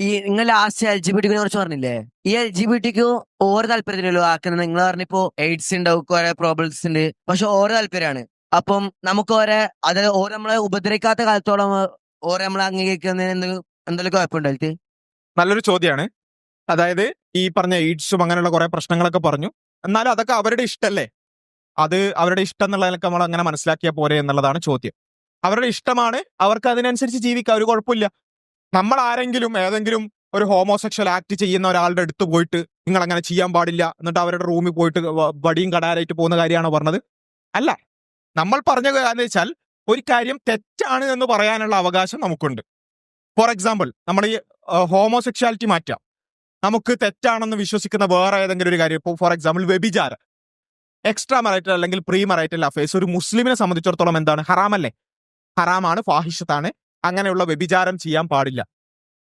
ഈ നിങ്ങൾ last L G B ടിക്കിനെ കുറിച്ച് പറഞ്ഞില്ലേ? ഈ എൽ ജി ബി ടിക്ക് ഓരോ താല്പര്യത്തിലല്ലോ ആക്കുന്നത്. നിങ്ങൾ പറഞ്ഞിപ്പോ എയ്ഡ്സ് ഉണ്ടാവും കുറെ പ്രോബ്ലംസ് ഉണ്ട് പക്ഷെ ഓരോ താല്പര്യമാണ് അപ്പം നമുക്ക് ഓരോ അത് ഓരോ നമ്മളെ ഉപദ്രവിക്കാത്ത കാലത്തോളം ഓരോ നമ്മളെ അംഗീകരിക്കുന്നതിന് എന്തെങ്കിലും എന്തെങ്കിലും കുഴപ്പമുണ്ടോ അതിൽ നല്ലൊരു ചോദ്യമാണ് അതായത് ഈ പറഞ്ഞ എയ്ഡ്സും അങ്ങനെയുള്ള കുറെ പ്രശ്നങ്ങളൊക്കെ പറഞ്ഞു. എന്നാലും അതൊക്കെ അവരുടെ ഇഷ്ടല്ലേ? അത് അവരുടെ ഇഷ്ടം എന്നുള്ളതിനൊക്കെ നമ്മൾ അങ്ങനെ മനസ്സിലാക്കിയാൽ പോരെ എന്നുള്ളതാണ് ചോദ്യം. അവരുടെ ഇഷ്ടമാണ്. അവർക്ക് അതിനനുസരിച്ച് ജീവിക്കാം. ഒരു കുഴപ്പമില്ല. നമ്മൾ ആരെങ്കിലും ഏതെങ്കിലും ഒരു ഹോമോസെക്ഷൽ ആക്ട് ചെയ്യുന്ന ഒരാളുടെ അടുത്ത് പോയിട്ട് നിങ്ങൾ അങ്ങനെ ചെയ്യാൻ പാടില്ല എന്നിട്ട് അവരുടെ റൂമിൽ പോയിട്ട് വടിയും കടാരായിട്ട് പോകുന്ന കാര്യമാണോ പറഞ്ഞത്? അല്ല. നമ്മൾ പറഞ്ഞ എന്ന് വെച്ചാൽ ഒരു കാര്യം തെറ്റാണ് എന്ന് പറയാനുള്ള അവകാശം നമുക്കുണ്ട്. ഫോർ എക്സാമ്പിൾ നമ്മൾ ഈ ഹോമോസെക്ഷാലിറ്റി മാറ്റാം. നമുക്ക് തെറ്റാണെന്ന് വിശ്വസിക്കുന്ന വേറെ ഏതെങ്കിലും ഒരു കാര്യം ഇപ്പോൾ ഫോർ എക്സാമ്പിൾ വ്യഭിചാരം. എക്സ്ട്രാ മറൈറ്റൽ അല്ലെങ്കിൽ പ്രീ മറൈറ്റൽ അഫേഴ്സ് ഒരു മുസ്ലിമിനെ സംബന്ധിച്ചിടത്തോളം എന്താണ്? ഹറാമല്ലേ? ഹറാമാണ് ഫാഹിഷത്താണ്. അങ്ങനെയുള്ള വ്യഭിചാരം ചെയ്യാൻ പാടില്ല.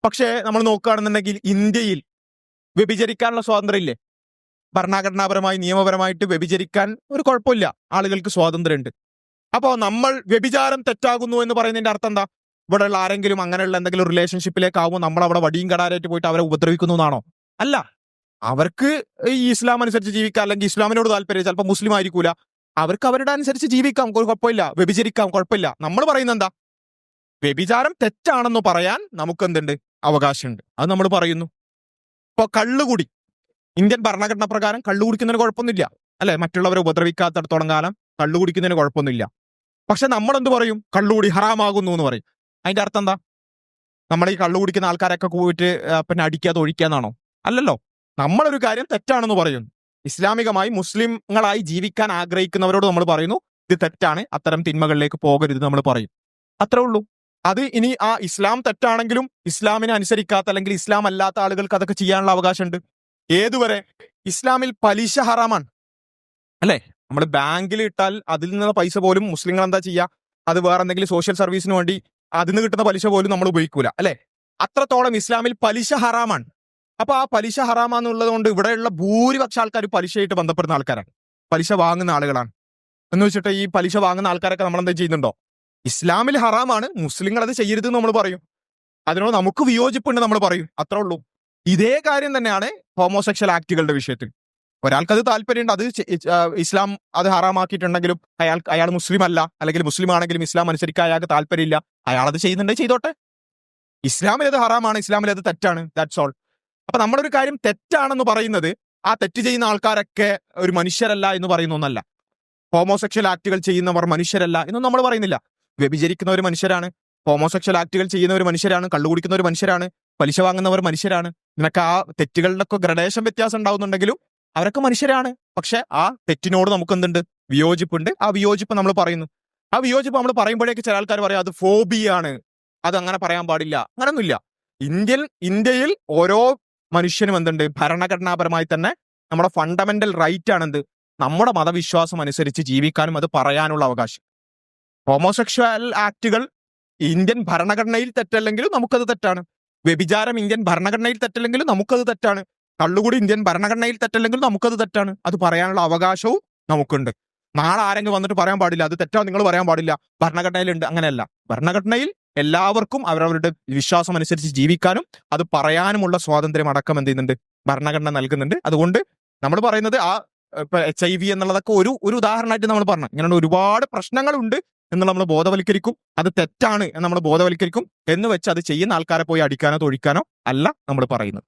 പക്ഷേ നമ്മൾ നോക്കുകയാണെന്നുണ്ടെങ്കിൽ ഇന്ത്യയിൽ വ്യഭിചരിക്കാനുള്ള സ്വാതന്ത്ര്യം ഇല്ലേ? ഭരണഘടനാപരമായി നിയമപരമായിട്ട് വ്യഭിചരിക്കാൻ ഒരു കുഴപ്പമില്ല. ആളുകൾക്ക് സ്വാതന്ത്ര്യമുണ്ട്. അപ്പോൾ നമ്മൾ വ്യഭിചാരം തെറ്റാകുന്നു എന്ന് പറയുന്നതിന്റെ അർത്ഥം എന്താ? ഇവിടെയുള്ള ആരെങ്കിലും അങ്ങനെയുള്ള എന്തെങ്കിലും റിലേഷൻഷിപ്പിലേക്കാവുമ്പോൾ നമ്മൾ അവിടെ വടിയും കടാരായിട്ട് പോയിട്ട് അവരെ ഉപദ്രവിക്കുന്നു എന്നാണോ? അല്ല. അവർക്ക് ഈ ഇസ്ലാം അനുസരിച്ച് ജീവിക്കാം. അല്ലെങ്കിൽ ഇസ്ലാമിനോട് താല്പര്യം. ചിലപ്പോൾ മുസ്ലിം ആയിരിക്കൂല. അവർക്ക് അവരുടെ അനുസരിച്ച് ജീവിക്കാം. കുഴപ്പമില്ല. വ്യഭിചരിക്കാം. കുഴപ്പമില്ല. നമ്മൾ പറയുന്നത് എന്താ? വ്യഭിചാരം തെറ്റാണെന്ന് പറയാൻ നമുക്ക് എന്തുണ്ട് അവകാശമുണ്ട്. അത് നമ്മൾ പറയുന്നു. ഇപ്പൊ കള്ളുകുടി. ഇന്ത്യൻ ഭരണഘടന പ്രകാരം കള്ളു കുടിക്കുന്നതിന് കുഴപ്പമൊന്നുമില്ല. അല്ലെ? മറ്റുള്ളവരെ ഉപദ്രവിക്കാത്തടത്തോളം കാലം കള്ളു കുടിക്കുന്നതിന് കുഴപ്പമൊന്നുമില്ല. പക്ഷെ നമ്മൾ എന്ത് പറയും? കള്ളുകൂടി ഹറാമാകുന്നു എന്ന് പറയും. അതിന്റെ അർത്ഥം എന്താ? നമ്മൾ ഈ കള്ളു കുടിക്കുന്ന ആൾക്കാരൊക്കെ പോയിട്ട് പിന്നെ അടിക്കാതെ ഒഴിക്കാന്നാണോ അല്ലല്ലോ. നമ്മളൊരു കാര്യം തെറ്റാണെന്ന് പറയുന്നു. ഇസ്ലാമികമായി മുസ്ലിങ്ങളായി ജീവിക്കാൻ ആഗ്രഹിക്കുന്നവരോട് നമ്മൾ പറയുന്നു ഇത് തെറ്റാണ്. അത്തരം തിന്മകളിലേക്ക് പോകരുത് നമ്മൾ പറയും. അത്രേ ഉള്ളൂ. അത് ഇനി ആ ഇസ്ലാം തെറ്റാണെങ്കിലും ഇസ്ലാമിനെ അനുസരിക്കാത്ത അല്ലെങ്കിൽ ഇസ്ലാം അല്ലാത്ത ആളുകൾക്ക് അതൊക്കെ ചെയ്യാനുള്ള അവകാശമുണ്ട്. ഏതുവരെ? ഇസ്ലാമിൽ പലിശ ഹറാമാണ്. അല്ലേ? നമ്മൾ ബാങ്കിൽ ഇട്ടാൽ അതിൽ നിന്നുള്ള പൈസ പോലും മുസ്ലിങ്ങൾ എന്താ ചെയ്യുക അത് വേറെ എന്തെങ്കിലും സോഷ്യൽ സർവീസിന് വേണ്ടി അതിൽ നിന്ന് കിട്ടുന്ന പലിശ പോലും നമ്മൾ ഉപയോഗിക്കൂല. അല്ലെ? അത്രത്തോളം ഇസ്ലാമിൽ പലിശ ഹറാമാണ്. അപ്പൊ ആ പലിശ ഹറാമാന്നുള്ളത് കൊണ്ട് ഇവിടെയുള്ള ഭൂരിപക്ഷ ആൾക്കാർ പലിശയായിട്ട് ബന്ധപ്പെടുന്ന ആൾക്കാരാണ്. പലിശ വാങ്ങുന്ന ആളുകളാണ്. എന്ന് വെച്ചിട്ട് ഈ പലിശ വാങ്ങുന്ന ആൾക്കാരൊക്കെ നമ്മൾ എന്താ ചെയ്യുന്നുണ്ടോ? ഇസ്ലാമിൽ ഹറാമാണ് മുസ്ലിങ്ങൾ അത് ചെയ്യരുത് നമ്മൾ പറയും. അതിനോട് നമുക്ക് വിയോജിപ്പുണ്ട് നമ്മൾ പറയും. അത്രേ ഉള്ളൂ. ഇതേ കാര്യം തന്നെയാണ് ഹോമോസെക്ഷൽ ആക്ടുകളുടെ വിഷയത്തിൽ. ഒരാൾക്ക് അത് താല്പര്യമുണ്ട് അത് ഇസ്ലാം അത് ഹറാമാക്കിയിട്ടുണ്ടെങ്കിലും അയാൾ അയാൾ മുസ്ലിം അല്ല അല്ലെങ്കിൽ മുസ്ലിം ആണെങ്കിലും ഇസ്ലാം അനുസരിക്കാൻ അയാൾക്ക് താല്പര്യമില്ല അയാൾ അത് ചെയ്യുന്നുണ്ടെങ്കിൽ ചെയ്തോട്ടെ. ഇസ്ലാമിൽ അത് ഹറാമാണ് ഇസ്ലാമിൽ അത് തെറ്റാണ് ദാറ്റ്സ് ഓൾ അപ്പൊ നമ്മളൊരു കാര്യം തെറ്റാണെന്ന് പറയുന്നത് ആ തെറ്റ് ചെയ്യുന്ന ആൾക്കാരൊക്കെ ഒരു മനുഷ്യരല്ല എന്ന് പറയുന്ന ഒന്നല്ല. ഹോമോസെക്ഷൽ ആക്ടുകൾ ചെയ്യുന്നവർ മനുഷ്യരല്ല എന്നും നമ്മൾ പറയുന്നില്ല. വ്യഭിചരിക്കുന്നവർ മനുഷ്യരാണ്. ഹോമോസെക്ഷൽ ആക്ടുകൾ ചെയ്യുന്ന ഒരു മനുഷ്യരാണ്. കള്ളുകുടിക്കുന്ന ഒരു മനുഷ്യരാണ്. പലിശ വാങ്ങുന്നവർ മനുഷ്യരാണ്. നിനക്ക് ആ തെറ്റുകളുടെ ഒക്കെ ഗ്രഡേഷൻ വ്യത്യാസം ഉണ്ടാവുന്നുണ്ടെങ്കിലും അവരൊക്കെ മനുഷ്യരാണ്. പക്ഷെ ആ തെറ്റിനോട് നമുക്ക് എന്തുണ്ട്? വിയോജിപ്പുണ്ട്. ആ വിയോജിപ്പ് നമ്മൾ പറയുന്നു. ആ വിയോജിപ്പ് നമ്മൾ പറയുമ്പോഴേക്ക് ചില ആൾക്കാർ പറയാം അത് ഫോബിയാണ് അത് അങ്ങനെ പറയാൻ പാടില്ല. അങ്ങനൊന്നുമില്ല. ഇന്ത്യൻ ഇന്ത്യയിൽ ഓരോ മനുഷ്യനും എന്തുണ്ട്? ഭരണഘടനാപരമായി തന്നെ നമ്മുടെ ഫണ്ടമെന്റൽ റൈറ്റ് ആണ് എന്ത്? നമ്മുടെ മതവിശ്വാസം അനുസരിച്ച് ജീവിക്കാനും അത് പറയാനുള്ള അവകാശം. ഹോമോസെക്ഷൽ ആക്ടുകൾ ഇന്ത്യൻ ഭരണഘടനയിൽ തെറ്റല്ലെങ്കിലും നമുക്കത് തെറ്റാണ്. വ്യഭിചാരം ഇന്ത്യൻ ഭരണഘടനയിൽ തെറ്റല്ലെങ്കിലും നമുക്കത് തെറ്റാണ്. കള്ളുകൂടി ഇന്ത്യൻ ഭരണഘടനയിൽ തെറ്റല്ലെങ്കിലും നമുക്കത് തെറ്റാണ്. അത് പറയാനുള്ള അവകാശവും നമുക്കുണ്ട്. നാളെ ആരെങ്കിലും വന്നിട്ട് പറയാൻ പാടില്ല. അത് തെറ്റാ നിങ്ങൾ പറയാൻ പാടില്ല. ഭരണഘടനയിലുണ്ട്. അങ്ങനെയല്ല. ഭരണഘടനയിൽ എല്ലാവർക്കും അവരവരുടെ വിശ്വാസം അനുസരിച്ച് ജീവിക്കാനും അത് പറയാനുമുള്ള സ്വാതന്ത്ര്യം അടക്കം എന്ത് ചെയ്യുന്നുണ്ട്? ഭരണഘടന നൽകുന്നുണ്ട്. അതുകൊണ്ട് നമ്മൾ പറയുന്നത് ആ എച്ച് ഐ വി എന്നുള്ളതൊക്കെ ഒരു ഒരു ഉദാഹരണമായിട്ട് നമ്മൾ പറഞ്ഞു. ഇങ്ങനെ ഒരുപാട് പ്രശ്നങ്ങളുണ്ട്. എന്ന് നമ്മൾ ബോധവൽക്കരിക്കും. അത് തെറ്റാണ് എന്ന് നമ്മൾ ബോധവൽക്കരിക്കും. എന്ന് വെച്ച് അത് ചെയ്യുന്ന ആൾക്കാരെ പോയി അടിക്കാനോ തൊഴിക്കാനോ അല്ല നമ്മൾ പറയുന്നത്.